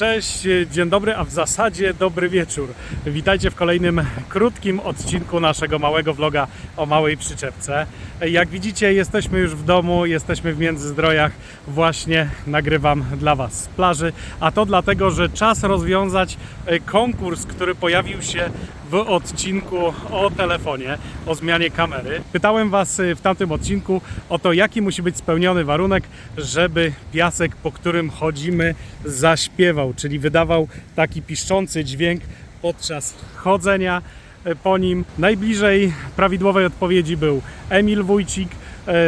Cześć, dzień dobry, a w zasadzie dobry wieczór. Witajcie w kolejnym krótkim odcinku naszego małego vloga o małej przyczepce. Jak widzicie, jesteśmy już w domu, jesteśmy w Międzyzdrojach, właśnie nagrywam dla Was z plaży, a to dlatego, że czas rozwiązać e, konkurs, który pojawił się w odcinku o telefonie, o zmianie kamery. Pytałem Was y, w tamtym odcinku o to, jaki musi być spełniony warunek, żeby piasek, po którym chodzimy, zaśpiewał, czyli wydawał taki piszczący dźwięk podczas chodzenia y, po nim. Najbliżej prawidłowej odpowiedzi był Emil Wójcik.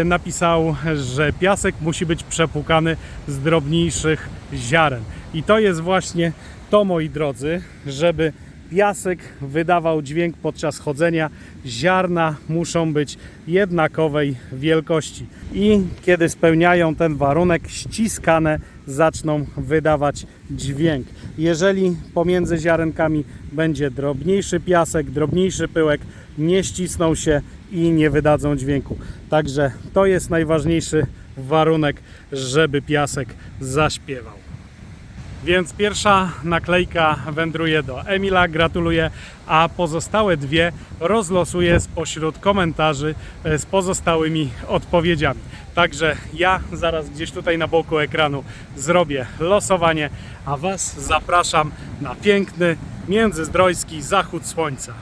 Y, Napisał, że piasek musi być przepłukany z drobniejszych ziaren. I to jest właśnie to, moi drodzy, żeby piasek wydawał dźwięk podczas chodzenia, ziarna muszą być jednakowej wielkości. I kiedy spełniają ten warunek, ściskane zaczną wydawać dźwięk. Jeżeli pomiędzy ziarenkami będzie drobniejszy piasek, drobniejszy pyłek, nie ścisną się i nie wydadzą dźwięku. Także to jest najważniejszy warunek, żeby piasek zaśpiewał. Więc pierwsza naklejka wędruje do Emila, gratuluję, a pozostałe dwie rozlosuję spośród komentarzy e, z pozostałymi odpowiedziami. Także ja zaraz gdzieś tutaj na boku ekranu zrobię losowanie, a Was zapraszam na piękny międzyzdrojski zachód słońca.